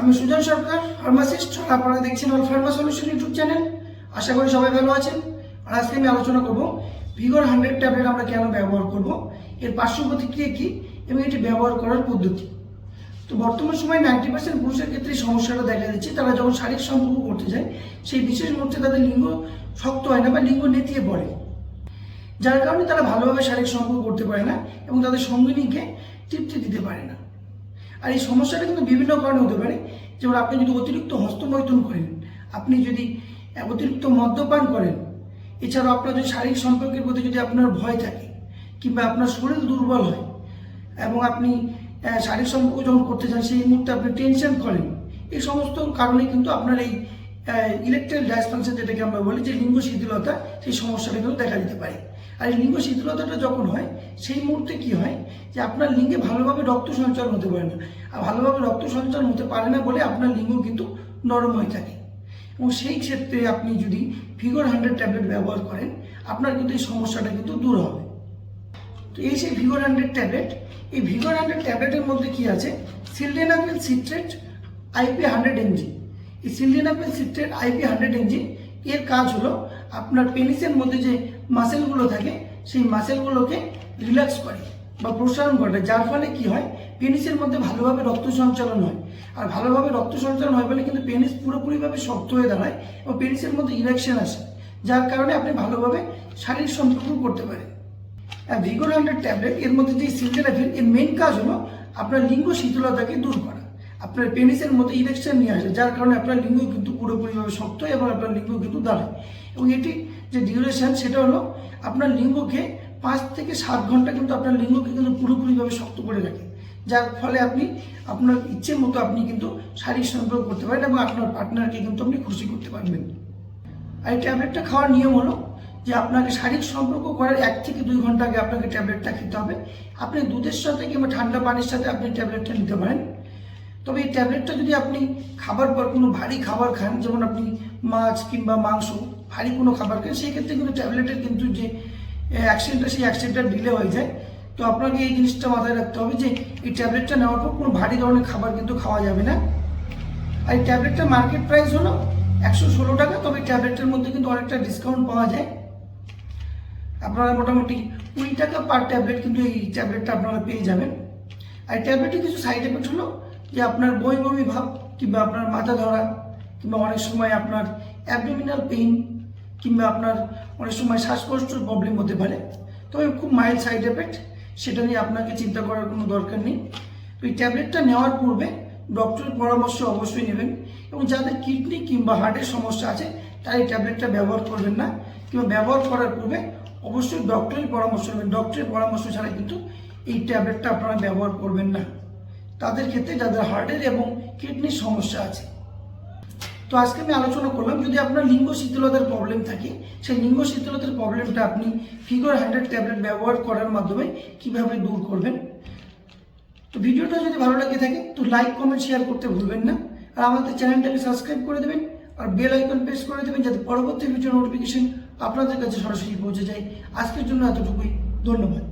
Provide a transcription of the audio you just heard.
আমি সুজন সরকার ফার্মাসিস্ট আপনারা দেখছেন all pharma solution YouTube channel. আশা করি সবাই ভালো আছেন। আর আজকে আমি আলোচনা করব ভিগর হান্ড্রেড ট্যাবলেট আমরা কেন ব্যবহার করব, এর পার্শ্ব প্রতিক্রিয়া কী, এবং এটি ব্যবহার করার পদ্ধতি। তো বর্তমান সময়ে নাইনটি পার্সেন্ট পুরুষের ক্ষেত্রে সমস্যাটা দেখা যাচ্ছে তারা যখন শারীরিক সম্পর্ক করতে যায়, সেই বিশেষ মুহূর্তে তাদের লিঙ্গ শক্ত হয় না বা লিঙ্গ নেতিয়ে পড়ে। যার কারণে তারা ভালোভাবে শারীরিক সম্পর্ক করতে পারে না, এবং তাদের সঙ্গিনীকে তৃপ্তি দিতে পারে না। আর এই সমস্যাটা কিন্তু বিভিন্ন কারণে হতে পারে। যেমন আপনি যদি অতিরিক্ত হস্তমৈথুন করেন, আপনি যদি অতিরিক্ত মদ্যপান করেন, এছাড়াও আপনার যদি শারীরিক সম্পর্কের প্রতি যদি আপনার ভয় থাকে কিংবা আপনার শরীর দুর্বল হয় এবং আপনি শারীরিক সম্পর্ক যখন করতে চান, সেই মুহূর্তে আপনি টেনশন করেন। এই সমস্ত কারণে কিন্তু আপনার এই ইলেকট্রিক ডাইসফাংশন যেটাকে আমরা বলি, যে লিঙ্গ শিথিলতা, সেই সমস্যাটা কিন্তু দেখা দিতে পারে। আর এই লিঙ্গ শিথিলতাটা যখন হয়, সেই মুহূর্তে কি হয়, যে আপনার লিঙ্গে ভালোভাবে রক্ত সঞ্চালন হতে পারে না। আর ভালোভাবে রক্ত সঞ্চালন হতে পারে না বলে আপনার লিঙ্গ কিন্তু নরম হয়ে থাকে। এবং সেই ক্ষেত্রে আপনি যদি ফিগর হান্ড্রেড ট্যাবলেট ব্যবহার করেন, আপনার কিন্তু এই সমস্যাটা কিন্তু দূর হবে। তো এই সেই ভিগর হান্ড্রেড ট্যাবলেট এই ভিগর হান্ড্রেড ট্যাবলেটের মধ্যে কি আছে? Sildenafil citrate IP hundred MG sildenafil citrate IP hundred MG এর কাজ হলো আপনার পেনিসের মধ্যে যে মাসেলগুলো থাকে, সেই মাসেলগুলোকে রিল্যাক্স করে বা প্রসারণ ঘটে যার ফলে কি হয় পেনিসের মধ্যে ভালোভাবে রক্ত সঞ্চালন হয়। আর ভালোভাবে রক্ত সঞ্চালন হয় বলে কিন্তু পেনিস পুরোপুরিভাবে শক্ত হয়ে দাঁড়ায় এবং পেনিসের মধ্যে ইরেকশন আসে, যার কারণে আপনি ভালোভাবে শারীরিক সম্পর্ক করতে পারেন। ভিগোর হান্ড্রেড ট্যাবলেট এর মধ্যে যে সিলডেনাফিল এর মেন কাজ হলো আপনার লিঙ্গ শীতলতাকে দূর করা। আপনার পেনিসের মতো ইরেকশন নিয়ে আসে, যার কারণে আপনার লিঙ্গ কিন্তু পুরোপুরিভাবে শক্ত এবং আপনার লিঙ্গ কিন্তু দাঁড়ায়। এবং এটি যে ডিউরেশন সেটা হলো আপনার লিঙ্গকে পাঁচ থেকে সাত ঘণ্টা কিন্তু আপনার লিঙ্গকে কিন্তু পুরোপুরিভাবে শক্ত করে রাখে। যার ফলে আপনি, আপনার ইচ্ছে মতো আপনি কিন্তু শারীরিক সম্পর্ক করতে পারেন এবং আপনার পার্টনারকে কিন্তু আপনি খুশি করতে পারবেন। আর এই ট্যাবলেটটা খাওয়ার নিয়ম হলো যে আপনাকে শারীরিক সম্পর্ক করার এক থেকে দুই ঘণ্টা আগে আপনাকে ট্যাবলেটটা খেতে হবে। আপনি দুধের সাথে কিংবা ঠান্ডা পানির সাথে আপনি ট্যাবলেটটা নিতে পারেন। তবে এই ট্যাবলেটটা যদি আপনি খাবার পর কোনো ভারী খাবার খান, যেমন আপনি মাছ কিংবা মাংস, ভারী কোনো খাবার খান, সেই ক্ষেত্রে কিন্তু ট্যাবলেটের কিন্তু যে অ্যাক্সিডেন্টটা সেই অ্যাক্সিডেন্টটা ডিলে হয়ে যায়। তো আপনাকে এই জিনিসটা মাথায় রাখতে হবে যে, এই ট্যাবলেটটা নেওয়ার পর কোনো ভারী ধরনের খাবার কিন্তু খাওয়া যাবে না। আর এই ট্যাবলেটটার মার্কেট প্রাইস হলো একশো ষোলো টাকা, তবে ট্যাবলেটের মধ্যে কিন্তু অনেকটা ডিসকাউন্ট পাওয়া যায়। আপনারা মোটামুটি কুড়ি টাকা পার ট্যাবলেট কিন্তু এই ট্যাবলেটটা আপনারা পেয়ে যাবেন। আর ট্যাবলেটের কিছু সাইড এফেক্ট হলো যে আপনার বই বমি ভাব কিংবা আপনার মাথা ধরা, কিংবা অনেক সময় আপনার অ্যাবডোমিনাল পেইন কিংবা আপনার অনেক সময় শ্বাসকষ্টের প্রবলেম হতে পারে। তবে খুব মাইল্ড সাইড এফেক্ট সেটা নিয়ে আপনাকে চিন্তা করার কোনো দরকার নেই। তো এই ট্যাবলেটটা নেওয়ার পূর্বে ডক্টরের পরামর্শ অবশ্যই নেবেন এবং যাদের কিডনি কিংবা হার্টের সমস্যা আছে, তারা এই ট্যাবলেটটা ব্যবহার করবেন না। কিংবা ব্যবহার করার পূর্বে অবশ্যই ডক্টরের পরামর্শ নেবেন। ডক্টরের পরামর্শ ছাড়া কিন্তু এই ট্যাবলেটটা আপনারা ব্যবহার করবেন না। তাদের ক্ষেত্রে যাদের হার্টের এবং কিডনির সমস্যা আছে। তো আজকে আমি আলোচনা করলাম, যদি আপনার লিঙ্গ শীতলতার প্রবলেম থাকে, সেই লিঙ্গ শীতলতার প্রবলেমটা আপনি ফিগর হান্ড্রেড ট্যাবলেট ব্যবহার করার মাধ্যমে কীভাবে দূর করবেন? তো ভিডিওটা যদি ভালো লাগে থাকে, তো লাইক কমেন্ট শেয়ার করতে ভুলবেন না। আর আমাদের চ্যানেলটাকে সাবস্ক্রাইব করে দেবেন, আর বেল আইকন প্রেস করে দেবেন, যাতে পরবর্তী ভিডিও নোটিফিকেশন আপনাদের কাছে সরাসরি পৌঁছে যায়। আজকের জন্য এতটুকুই, ধন্যবাদ।